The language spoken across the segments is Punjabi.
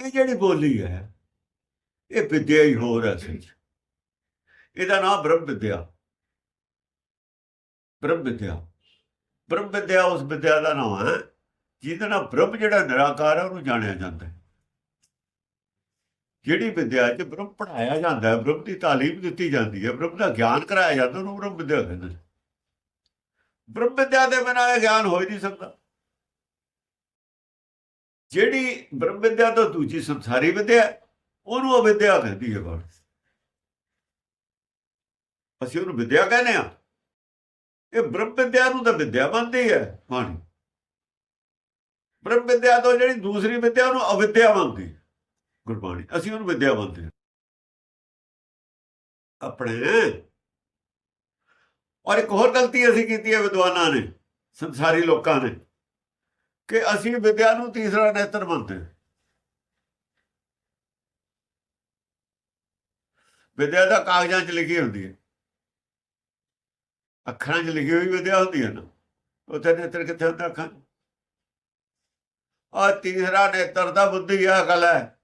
ਇਹ ਜਿਹੜੀ ਬੋਲੀ ਹੈ, ਇਹ ਵਿਦਿਆ ਹੀ ਹੋਰ ਹੈ ਅਸਲ 'ਚ। ਇਹਦਾ ਨਾਮ ਬ੍ਰਹਮ ਵਿਦਿਆ। ਬ੍ਰਹਮ ਵਿਦਿਆ। ਬ੍ਰਹਮ ਵਿਦਿਆ ਉਸ ਵਿਦਿਆ ਦਾ ਨਾਮ ਹੈ, ਜਿਹਦੇ ਨਾਲ ਬ੍ਰਹਮ ਜਿਹੜਾ ਨਿਰਾਕਾਰ ਹੈ, ਉਹਨੂੰ ਜਾਣਿਆ ਜਾਂਦਾ ਹੈ। ਜਿਹੜੀ ਵਿਦਿਆ 'ਚ ਬ੍ਰਹਮ ਪੜਾਇਆ ਜਾਂਦਾ ਹੈ, ਬ੍ਰਹਮ ਦੀ ਤਾਲੀਮ ਦਿੱਤੀ ਜਾਂਦੀ ਹੈ, ਬ੍ਰਹਮ ਦਾ ਗਿਆਨ ਕਰਾਇਆ ਜਾਂਦਾ, ਉਹਨੂੰ ਬ੍ਰਹਮ ਵਿਦਿਆ ਕਹਿੰਦੇ ਨੇ। ਬ੍ਰਹਮ ਵਿਦਿਆ ਦੇ ਬਿਨਾਂ ਇਹ ਗਿਆਨ ਹੋ ਹੀ ਨਹੀਂ ਸਕਦਾ। ਜਿਹੜੀ ਬ੍ਰਹਮ ਵਿਦਿਆ ਤੋਂ ਦੂਜੀ ਸੰਸਾਰੀ ਵਿਦਿਆ ਹੈ, ਉਹਨੂੰ ਅਵਿਦਿਆ ਕਹਿੰਦੀ ਹੈ ਬਾਣੀ ਅਸੀਂ ਉਹਨੂੰ ਵਿਦਿਆ ਕਹਿੰਦੇ ਆ ਇਹ ਬ੍ਰਹਮ ਵਿਦਿਆ ਨੂੰ ਤਾਂ ਵਿਦਿਆ ਮੰਨਦੀ ਹੈ ਬਾਣੀ। ਬ੍ਰਹਮ ਵਿਦਿਆ ਤੋਂ ਜਿਹੜੀ ਦੂਸਰੀ ਵਿਦਿਆ ਉਹਨੂੰ ਅਵਿਦਿਆ ਮੰਨਦੀ ਗੁਰਬਾਣੀ। ਅਸੀਂ ਉਹਨੂੰ ਵਿਦਿਆ ਮੰਨਦੇ ਹਾਂ। ਆਪਣੇ ਔਰ ਇੱਕ ਹੋਰ ਗਲਤੀ ਅਸੀਂ ਕੀਤੀ ਹੈ ਵਿਦਵਾਨਾਂ ਨੇ ਸੰਸਾਰੀ ਲੋਕਾਂ ਨੇ। ਕਿ ਅਸੀਂ ਵਿਦਿਆ ਨੂੰ ਤੀਸਰਾ ਨੇਤਰ ਮੰਨਦੇ ਹਾਂ। ਵਿਦਿਆ ਦਾ ਕਾਗਜ਼ਾਂ 'ਚ ਲਿਖੀ ਹੁੰਦੀ ਹੈ। ਅੱਖਰਾਂ 'ਚ ਲਿਖੀ ਹੋਈ ਵਿਦਿਆ ਹੁੰਦੀ ਹੈ ਨਾ। ਉੱਥੇ ਨੇਤਰ ਕਿੱਥੇ ਹੁੰਦਾ ਅੱਖਾਂ 'ਚ? ਆ ਤੀਸਰਾ ਨੇਤਰ ਦਾ ਬੁੱਧੀ ਆ, ਅਕਲ ਹੈ।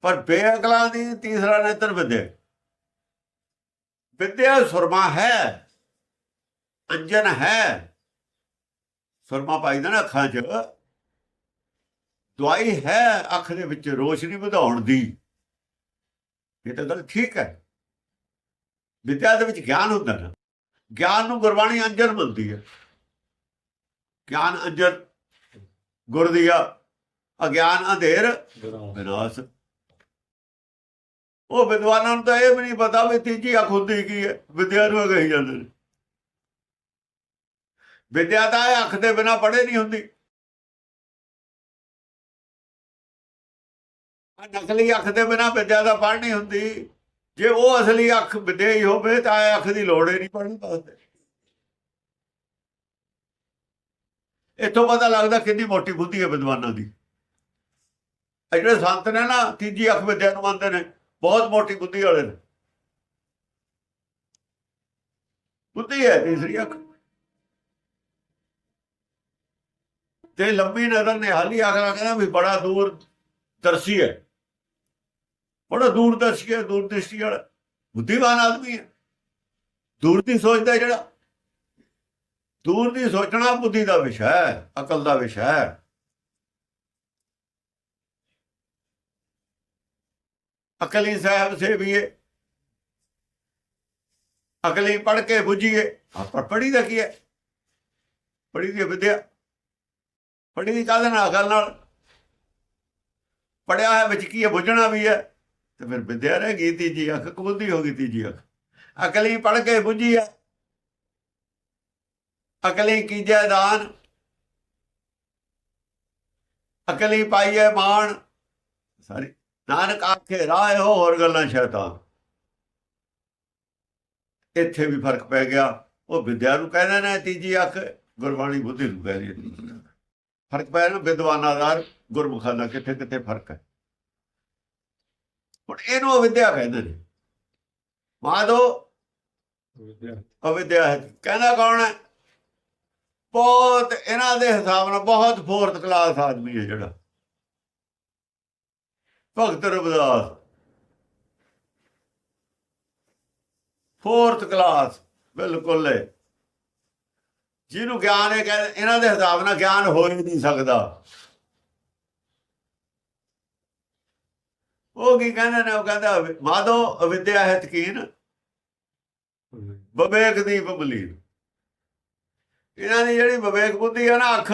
ਪਰ ਬੇਅਕਲਾਂ ਦੀ ਤੀਸਰਾ ਨੇਤਰ ਵਿਦਿਆ ਵਿਦਿਆ ਸੁਰਮਾ ਹੈ, ਅੰਜਨ ਹੈ। ਸੁਰਮਾ ਪਾਈਦਾ ਨਾ ਅੱਖਾਂ 'ਚ, ਦਵਾਈ ਹੈ, ਅੱਖ ਦੇ ਵਿੱਚ ਰੋਸ਼ਨੀ ਵਧਾਉਣ ਦੀ। ਇਹ ਤਾਂ ਗੱਲ ਠੀਕ ਹੈ। ਵਿਦਿਆ ਦੇ ਵਿੱਚ ਗਿਆਨ ਹੁੰਦਾ ਨਾ। ਗਿਆਨ ਨੂੰ ਗੁਰਬਾਣੀ ਅੰਜਨ ਮਿਲਦੀ ਹੈ। ਗਿਆਨ ਅੰਜਰ, ਗੁਰ ਦੀਆ ਅਗਿਆਨ ਅੰਧੇਰ, ਵਿਨਾਸ਼। ਉਹ ਵਿਦਵਾਨਾਂ ਨੂੰ ਤਾਂ ਇਹ ਵੀ ਨਹੀਂ ਪਤਾ ਵੀ ਤੀਜੀ ਅੱਖ ਹੁੰਦੀ ਕੀ ਹੈ। ਵਿਦਿਆ ਨੂੰ ਕਹੀ ਜਾਂਦੇ ਨੇ। ਵਿਦਿਆ ਤਾਂ ਇਹ ਅੱਖ ਦੇ ਬਿਨਾ ਪੜ੍ਹੇ ਨਹੀਂ ਹੁੰਦੀ। ਆਹ ਨਕਲੀ ਅੱਖ ਦੇ ਬਿਨਾ ਵਿਦਿਆ ਦਾ ਪੜ੍ਹ ਨਹੀਂ ਹੁੰਦੀ। ਜੇ ਉਹ ਅਸਲੀ ਅੱਖ ਵਿਦਿਆ ਹੀ ਹੋਵੇ ਤਾਂ ਇਹ ਅੱਖ ਦੀ ਲੋੜ ਹੀ ਨਹੀਂ ਪੜ੍ਹਨ ਵਾਸਤੇ ਇੱਥੋਂ ਪਤਾ ਲੱਗਦਾ ਕਿੰਨੀ ਮੋਟੀ ਬੁੱਧੀ ਹੈ ਵਿਦਵਾਨਾਂ ਦੀ। ਜਿਹੜੇ ਸੰਤ ਨੇ ਨਾ, ਤੀਜੀ ਅੱਖ ਵਿਦਿਆ ਨੂੰ ਮੰਨਦੇ ਨੇ, ਬਹੁਤ ਮੋਟੀ ਬੁੱਧੀ ਵਾਲੇ ਨੇ। ਬੁੱਧੀ ਹੈ ਤੀਸਰੀ ਅੱਖ। ਤੇ ਲੰਬੀ ਨਜ਼ਰ ਨੇ ਹਾਲੀ ਆਖਰਾ ਕਹਿੰਦਾ ਵੀ ਬੜਾ ਦੂਰ ਦਰਸ਼ੀ ਹੈ। ਬੜਾ ਦੂਰ ਦਰਸ਼ੀ ਹੈ, ਦੂਰ ਦ੍ਰਿਸ਼ਟੀ ਵਾਲਾ। ਬੁੱਧੀਮਾਨ ਆਦਮੀ ਹੈ। ਦੂਰ ਦੀ ਸੋਚਦਾ ਜਿਹੜਾ। ਦੂਰ ਦੀ ਸੋਚਣਾ ਬੁੱਧੀ ਦਾ ਵਿਸ਼ਾ ਹੈ, ਅਕਲ ਦਾ ਵਿਸ਼ਾ ਹੈ। ਅਕਲੀ ਸਾਹਿਬ ਸੇਵੀਏ। ਅਕਲੀ ਪੜ ਕੇ ਬੁੱਝੀਏ। ਆਪਾਂ ਪੜੀ ਦਾ ਕੀ ਹੈ। ਪੜੀ ਦੀ ਵਿਦਿਆ। ਪੜੀ ਦੀ ਕਾਹਦੇ ਨਾਲ ਅਕਲ ਨਾਲ। ਪੜਿਆ ਹੈ ਵਿੱਚ ਕੀ ਹੈ, ਬੁੱਝਣਾ ਵੀ ਹੈ। ਤੇ ਫਿਰ ਵਿਦਿਆ ਰਹਿ ਗਈ ਤੀਜੀ ਅੱਖ ਕਬੁੱਧੀ ਹੋ ਗਈ ਤੀਜੀ ਅੱਖ। ਅਕਲੀ ਪੜ ਕੇ ਬੁੱਝੀ ਹੈ। ਅਕਲੀ ਕੀਜੈ ਦਾਨ ਅਕਲੀ ਪਾਈਏ ਮਾਣ। ਸਾਰੀ ਨਾਨਕ ਆਖੇ ਰਾਹ ਹੋ ਹੋਰ ਗੱਲਾਂ ਸ਼ੈਤਾਨ। ਇੱਥੇ ਵੀ ਫ਼ਰਕ ਪੈ ਗਿਆ। ਉਹ ਵਿਦਿਆ ਨੂੰ ਕਹਿੰਦੇ ਨੇ ਤੀਜੀ ਅੱਖ, ਗੁਰਬਾਣੀ ਬੁੱਧੀ ਨੂੰ ਕਹਿੰਦੀ ਹੈ ਫ਼ਰਕ ਪੈ ਰਿਹਾ ਵਿਦਵਾਨਾਂ ਦਾ ਗੁਰਮੁਖਾਂ ਦਾ, ਕਿੱਥੇ ਕਿੱਥੇ ਫ਼ਰਕ ਹੈ। ਹੁਣ ਇਹਨੂੰ ਅਵਿਦਿਆ ਕਹਿੰਦੇ ਨੇ। ਮਾਦੋ ਅਵਿਦਿਆ ਹੈ। ਕਹਿੰਦਾ ਕੌਣ ਹੈ? ਬਹੁਤ, ਇਹਨਾਂ ਦੇ ਹਿਸਾਬ ਨਾਲ ਬਹੁਤ ਫੋਰਥ ਕਲਾਸ ਆਦਮੀ ਹੈ ਜਿਹੜਾ। ਭਗਤ ਰਵਿਦਾਸ। ਫੋਰਥ ਕਲਾਸ, ਬਿਲਕੁਲ ਹੈ। ਜਿਹਨੂੰ ਗਿਆਨ ਹੈ ਕਹਿੰਦੇ ਇਹਨਾਂ ਦੇ ਹਿਸਾਬ ਨਾਲ ਗਿਆਨ ਹੋ ਹੀ ਨਹੀਂ ਸਕਦਾ। ਉਹ ਕੀ ਕਹਿੰਦੇ ਨੇ, ਉਹ ਕਹਿੰਦਾ ਅਵਿ- ਮਾਧੋ ਅਵਿਦਿਆ ਹੈ ਤਕੀਨ ਵਿਵੇਕ ਦੀ ਬਮਲੀਨ ਇਹਨਾਂ ਦੀ ਜਿਹੜੀ ਵਿਵੇਕ ਬੁੱਧੀ ਹੈ ਨਾ ਅੱਖ,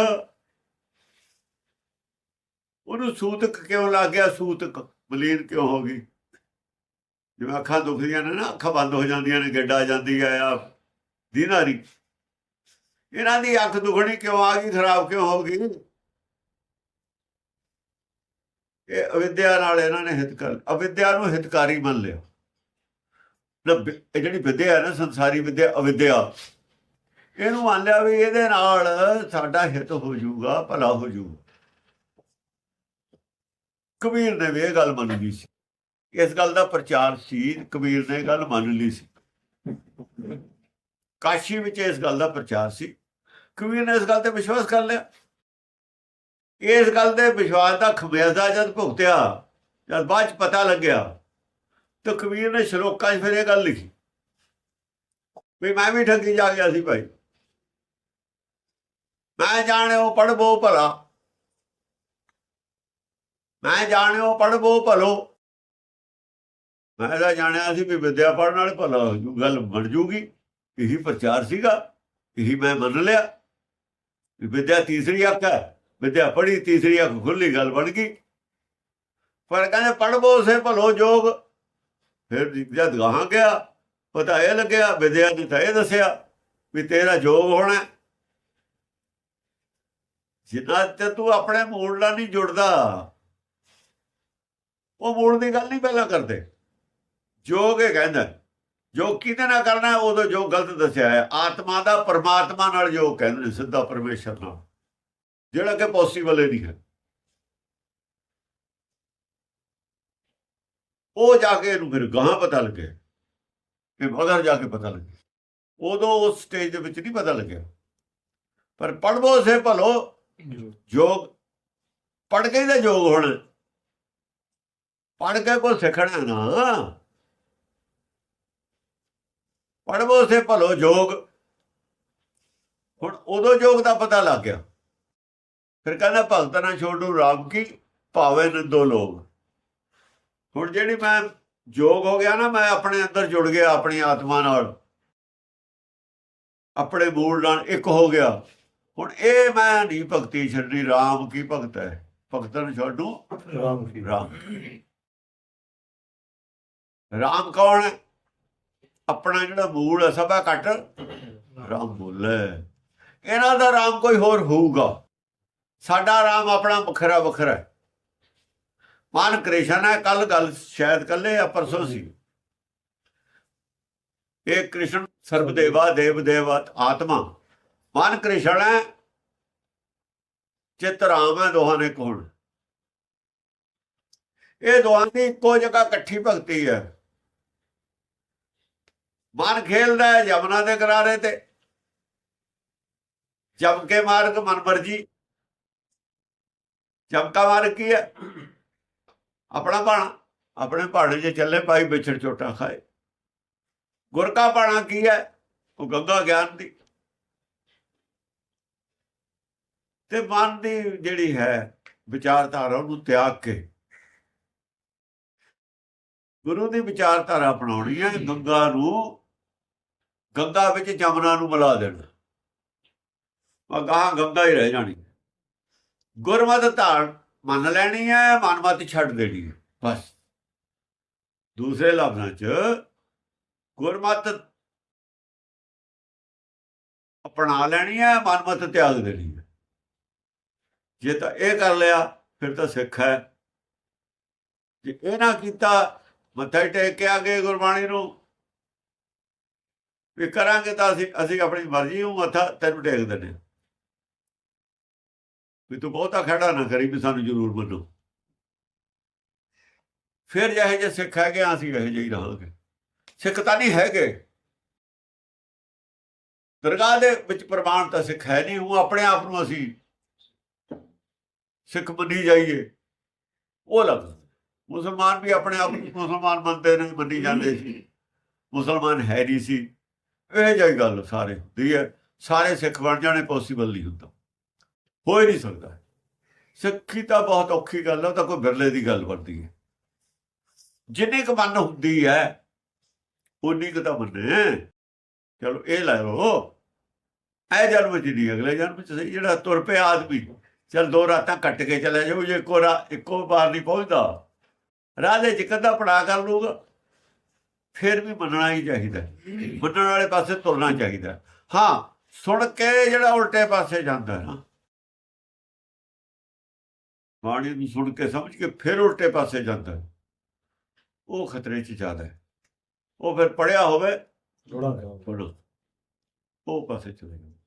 ਉਹਨੂੰ ਸੂਤਕ ਕਿਉਂ ਲੱਗ ਗਿਆ? ਸੂਤਕ ਬਲੀਨ ਕਿਉਂ ਹੋ ਗਈ? ਜਿਵੇਂ ਅੱਖਾਂ ਦੁਖਦੀਆਂ ਨੇ ਨਾ, ਅੱਖਾਂ ਬੰਦ ਹੋ ਜਾਂਦੀਆਂ ਨੇ, ਗਿੱਡ ਆ ਜਾਂਦੀ ਹੈ ਆ ਦੀਨਾਰੀ। ਇਹਨਾਂ ਦੀ ਅੱਖ ਦੁਖਣੀ ਕਿਉਂ ਆ ਗਈ, ਖਰਾਬ ਕਿਉਂ ਹੋ ਗਈ? ਇਹ ਅਵਿਦਿਆ ਨਾਲ ਇਹਨਾਂ ਨੇ ਹਿਤ ਕਰ, ਅਵਿਦਿਆ ਨੂੰ ਹਿਤਕਾਰੀ ਮੰਨ ਲਿਆ। ਇਹ ਜਿਹੜੀ ਵਿਦਿਆ ਹੈ ਨਾ, ਸੰਸਾਰੀ ਵਿਦਿਆ, ਅਵਿਦਿਆ। ਇਹਨੂੰ ਮੰਨ ਲਿਆ ਵੀ ਇਹਦੇ ਨਾਲ ਸਾਡਾ ਹਿੱਤ ਹੋ ਜਾਊਗਾ, ਭਲਾ ਹੋ ਜਾਊਗਾ। ਕਬੀਰ ਨੇ ਵੀ ਇਹ ਗੱਲ ਮੰਨ ਲਈ ਸੀ। ਇਸ ਗੱਲ ਦਾ ਪ੍ਰਚਾਰ ਸੀ, ਕਬੀਰ ਨੇ ਇਹ ਗੱਲ ਮੰਨ ਲਈ ਸੀ। ਕਾਸ਼ੀ ਵਿੱਚ ਇਸ ਗੱਲ ਦਾ ਪ੍ਰਚਾਰ ਸੀ। ਕਬੀਰ ਨੇ ਇਸ ਗੱਲ ਤੇ ਵਿਸ਼ਵਾਸ ਕਰ ਲਿਆ। ਇਸ ਗੱਲ ਤੇ ਵਿਸ਼ਵਾਸ ਦਾ ਖਮਿਆਜ਼ਾ ਜਦ ਭੁਗਤਿਆ, ਜਦ ਬਾਅਦ ਚ ਪਤਾ ਲੱਗਿਆ, ਤਾਂ ਕਬੀਰ ਨੇ ਸ਼ਲੋਕਾਂ 'ਚ ਫਿਰ ਇਹ ਗੱਲ ਲਿਖੀ। ਵੀ ਮੈਂ ਵੀ ਠੱਗੀ ਜਾ ਗਿਆ ਸੀ ਭਾਈ। ਮੈਂ ਜਾਣਿਓ ਪੜਬੋ ਭਲਾ। ਮੈਂ ਜਾਣਿਓ ਪੜਬੋ ਭਲੋ। ਮੈਂ ਤਾਂ ਜਾਣਿਆ ਸੀ ਵੀ ਵਿਦਿਆ ਪੜਨ ਨਾਲ ਭਲਾ ਗੱਲ ਬਣ ਜੂਗੀ। ਇਹੀ ਪ੍ਰਚਾਰ ਸੀਗਾ, ਇਹੀ ਮੈਂ ਮੰਨ ਲਿਆ। ਵਿਦਿਆ ਤੀਸਰੀ ਅੱਖ ਹੈ, ਵਿਦਿਆ ਪੜ੍ਹੀ ਤੀਸਰੀ ਅੱਖ ਖੁੱਲੀ ਗੱਲ ਬਣ ਗਈ। ਪਰ ਕਹਿੰਦੇ ਪੜਬੋ ਸੇ ਭਲੋ ਜੋਗ। ਫਿਰ ਜਦ ਗਾਹਾਂ ਗਿਆ, ਪਤਾ ਇਹ ਲੱਗਿਆ, ਵਿਦਿਆ ਨੇ ਤਾਂ ਇਹ ਦੱਸਿਆ ਵੀ ਤੇਰਾ ਜੋਗ ਹੋਣਾ ਜਿੰਨਾ ਤੇ ਤੂੰ ਆਪਣੇ ਮੂਲ ਨਾਲ ਨਹੀਂ ਜੁੜਦਾ, ਉਹ ਮੂਲ ਦੀ ਗੱਲ ਨਹੀਂ ਪਹਿਲਾਂ ਕਰਦੇ। ਜੋਗ ਇਹ ਕਹਿੰਦਾ ਜੋ ਕਿਹਦੇ ਨਾਲ ਕਰਨਾ ਉਦੋਂ ਜੋ ਗਲਤ ਦੱਸਿਆ ਹੈ ਆਤਮਾ ਦਾ ਪਰਮਾਤਮਾ ਨਾਲ ਜੋ ਕਹਿੰਦੇ ਨੇ, ਸਿੱਧਾ ਪਰਮੇਸ਼ਰ ਨਾਲ। ਜਿਹੜਾ ਕਿ ਪੋਸੀਬਲ ਹੀ ਨਹੀਂ ਹੈ। ਉਹ ਜਾ ਕੇ ਇਹਨੂੰ ਫਿਰ ਗਾਹਾਂ ਪਤਾ ਲੱਗੇ ਇਹ ਮਗਰ ਜਾ ਕੇ ਪਤਾ ਲੱਗੇ ਉਦੋਂ ਉਸ ਸਟੇਜ ਦੇ ਵਿੱਚ ਨਹੀਂ ਪਤਾ ਲੱਗਿਆ। ਪਰ ਪੜਵੋ ਸੇ ਭਲੋ। ਜੋਗ ਪੜ ਕੇ ਹੀ ਤਾਂ ਜੋਗ ਹੋਣਾ। ਪੜ ਕੇ ਕੋ ਸਿੱਖਣਾ ਨਾ। ਪੜਵੋ ਸੇ ਭਲੋ ਜੋਗ। ਹੁਣ ਉਦੋਂ ਜੋਗ ਦਾ ਪਤਾ ਲੱਗ ਗਿਆ। ਫਿਰ ਕਹਿੰਦਾ ਭਗਤ ਨਾ ਛੋੜੂ ਰਾਮ ਕੀ ਭਾਵੇਂ ਨੰਦੋ ਲੋਗ ਹੁਣ ਜਿਹੜੀ ਮੈਂ ਜੋਗ ਹੋ ਗਿਆ ਨਾ ਮੈਂ ਆਪਣੇ ਅੰਦਰ ਜੁੜ ਗਿਆ ਆਪਣੀ ਆਤਮਾ ਨਾਲ। ਆਪਣੇ ਮੂਲ ਨਾਲ ਇੱਕ ਹੋ ਗਿਆ। ਹੁਣ ਇਹ ਮੈਂ ਨਹੀਂ ਭਗਤੀ ਛੱਡਣੀ ਰਾਮ ਕੀ ਭਗਤ ਹੈ? ਭਗਤਨ ਛੱਡੂ? ਰਾਮ ਕੀ ਰਾਮ। ਰਾਮ ਕੌਣ ਹੈ? ਆਪਣਾ ਜਿਹੜਾ ਮੂਲ ਹੈ, ਸਭਾ ਘਟ ਰਾਮ ਮੂਲ ਇਹਨਾਂ ਦਾ ਰਾਮ ਕੋਈ ਹੋਰ ਹੋਊਗਾ। ਸਾਡਾ ਰਾਮ ਆਪਣਾ ਵੱਖਰਾ ਵੱਖਰਾ ਹੈ। ਮਨ ਕ੍ਰਿਸ਼ਨ ਹੈ ਕੱਲ ਗੱਲ ਸ਼ਾਇਦ ਕੱਲੇ ਆ, ਪਰਸੋਂ ਸੀ। ਇਹ ਕ੍ਰਿਸ਼ਨ ਸਰਬਦੇਵਾ ਦੇਵ ਦੇਵ ਆਤਮਾ। ਮਨ ਕ੍ਰਿਸ਼ਨ ਹੈ, ਚਿੱਤ ਰਾਮ ਹੈ, ਦੋਹਾਂ ਨੇ ਕੋਣ ਇਹ ਦੋਹਾਂ ਦੀ ਇੱਕੋ ਜਗ੍ਹਾ ਇਕੱਠੀ ਭਗਤੀ ਹੈ। ਮਨ ਖੇਲਦਾ ਹੈ ਯਮਨਾ ਦੇ ਕਿਨਾਰੇ ਤੇ। ਜਮ ਕੇ ਮਾਰਗ ਮਨ ਮਰਜ਼ੀ ਜਮਕਾ ਮਾਰਗ ਕੀ ਹੈ? ਆਪਣਾ ਬਾਣਾ ਆਪਣੇ ਪਹਾੜੇ 'ਚ ਚੱਲੇ ਪਾਈ ਵਿਛੜ ਚੋਟਾ ਖਾਏ। ਗੁਰ ਕਾ ਬਾਣਾ ਕੀ ਹੈ? ਉਹ ਗੰਗਾ ਗਿਆਨ ਦੀ। ਤੇ ਮਨ ਦੀ ਜਿਹੜੀ ਹੈ, ਵਿਚਾਰਧਾਰਾ ਉਹਨੂੰ ਤਿਆਗ ਕੇ। ਗੁਰੂ ਦੀ ਵਿਚਾਰਧਾਰਾ ਅਪਣਾਉਣੀ ਹੈ, ਗੰਗਾ ਨੂੰ ਗੰਗਾ ਵਿੱਚ ਜਮਨਾ ਨੂੰ ਮਿਲਾ ਦੇਣਾ। ਉਹ ਗਾਹਾਂ ਗੰਗਾ ਹੀ ਰਹਿ ਜਾਣੀ। ਗੁਰਮਤਿ ਧਾਰ ਮੰਨ ਲੈਣੀ ਹੈ, ਮਨਮਤ ਛੱਡ ਦੇਣੀ ਹੈ, ਬਸ। ਦੂਸਰੇ ਲਫ਼ਜ਼ਾਂ 'ਚ ਗੁਰਮਤ ਅਪਣਾ ਲੈਣੀ ਹੈ, ਮਨਮਤ ਤਿਆਗ ਦੇਣੀ ਹੈ। ਜੇ ਤਾਂ ਇਹ ਕਰ ਲਿਆ, ਫਿਰ ਤਾਂ ਸਿੱਖ ਹੈ। ਜੇ ਇਹ ਨਾ ਕੀਤਾ, ਮੱਥਾ ਹੀ ਟੇਕ ਕੇ ਆਗੇ ਗੁਰਬਾਣੀ ਨੂੰ। ਵੀ ਕਰਾਂਗੇ ਤਾਂ ਅਸੀਂ ਅਸੀਂ ਆਪਣੀ ਮਰਜ਼ੀ ਨੂੰ ਮੱਥਾ ਤੈਨੂੰ ਟੇਕ ਦਿੰਦੇ ਹਾਂ। ਵੀ ਤੂੰ ਬਹੁਤਾ ਖੜਾ ਨਾ ਕਰੀ ਵੀ ਸਾਨੂੰ ਜ਼ਰੂਰ ਮੰਨੋ। ਫਿਰ ਜਿਹੇ ਜੇ ਸਿੱਖ ਹੈਗੇ ਹਾਂ, ਅਸੀਂ ਇਹੋ ਜਿਹੇ ਹੀ ਰਹਾਂਗੇ। ਸਿੱਖ ਤਾਂ ਨਹੀਂ ਹੈਗੇ। ਦਰਗਾਹ ਦੇ ਵਿੱਚ ਪ੍ਰਮਾਣ ਤਾਂ ਸਿੱਖ ਹੈ ਨਹੀਂ ਉਹ ਆਪਣੇ ਆਪ ਨੂੰ ਅਸੀਂ ਸਿੱਖ ਮੰਨੀ ਜਾਈਏ। ਉਹ ਲੱਗਦਾ ਮੁਸਲਮਾਨ ਵੀ ਆਪਣੇ ਆਪ ਨੂੰ ਮੁਸਲਮਾਨ ਮੰਨਦੇ ਨਹੀਂ ਮੰਨੀ ਜਾਂਦੇ ਸੀ। ਮੁਸਲਮਾਨ ਹੈ ਨਹੀਂ ਸੀ। ਇਹ ਜਿਹੀ ਗੱਲ ਸਾਰੇ ਹੁੰਦੀ ਹੈ, ਸਾਰੇ ਸਿੱਖ ਬਣ ਜਾਣੇ ਪੋਸੀਬਲ ਨਹੀਂ ਹੁੰਦਾ। ਹੋ ਹੀ ਨਹੀਂ ਸਕਦਾ। ਸਿੱਖੀ ਤਾਂ ਬਹੁਤ ਔਖੀ ਗੱਲ ਹੈ ਉਹ ਤਾਂ ਕੋਈ ਬਿਰਲੇ ਦੀ ਗੱਲ ਬਣਦੀ ਹੈ। ਜਿੰਨੀ ਕੁ ਮਨ ਹੁੰਦੀ ਹੈ ਉਨੀ ਕੁ ਤਾਂ ਮੰਨੇ। ਚਲੋ, ਇਹ ਲੈ ਲਓ। ਇਹ ਜਨਮ ਚ ਨਹੀਂ, ਅਗਲੇ ਜਨਮ ਚ ਸਹੀ, ਜਿਹੜਾ ਤੁਰ ਪਿਆ ਆਦਮੀ। ਚਲ ਦੋ ਰਾਤਾਂ ਕੱਟ ਕੇ ਚਲੇ ਜਾਊ, ਜੇ ਇੱਕੋ ਰਾ, ਇੱਕੋ ਵਾਰ ਨਹੀਂ ਪਹੁੰਚਦਾ। ਰਾਹ ਦੇ ਚ ਕਦਾ ਪੜਾ ਕਰ ਲੂਗਾ ਫਿਰ ਵੀ ਮੰਨਣਾ ਹੀ ਚਾਹੀਦਾ। ਮੰਨਣ ਵਾਲੇ ਪਾਸੇ ਤੁਰਨਾ ਚਾਹੀਦਾ। ਹਾਂ ਸੁਣ ਕੇ ਜਿਹੜਾ ਉਲਟੇ ਪਾਸੇ ਜਾਂਦਾ ਨਾ। ਬਾਣੀ ਨੂੰ ਸੁਣ ਕੇ ਸਮਝ ਕੇ ਫਿਰ ਉਲਟੇ ਪਾਸੇ ਜਾਂਦਾ। ਉਹ ਖਤਰੇ 'ਚ ਜ਼ਿਆਦਾ ਹੈ। ਉਹ ਫਿਰ ਪੜਿਆ ਹੋਵੇ ਥੋੜਾ ਪੜੋ ਉਹ ਪਾਸੇ ਚਲੇ ਜਾਂਦਾ।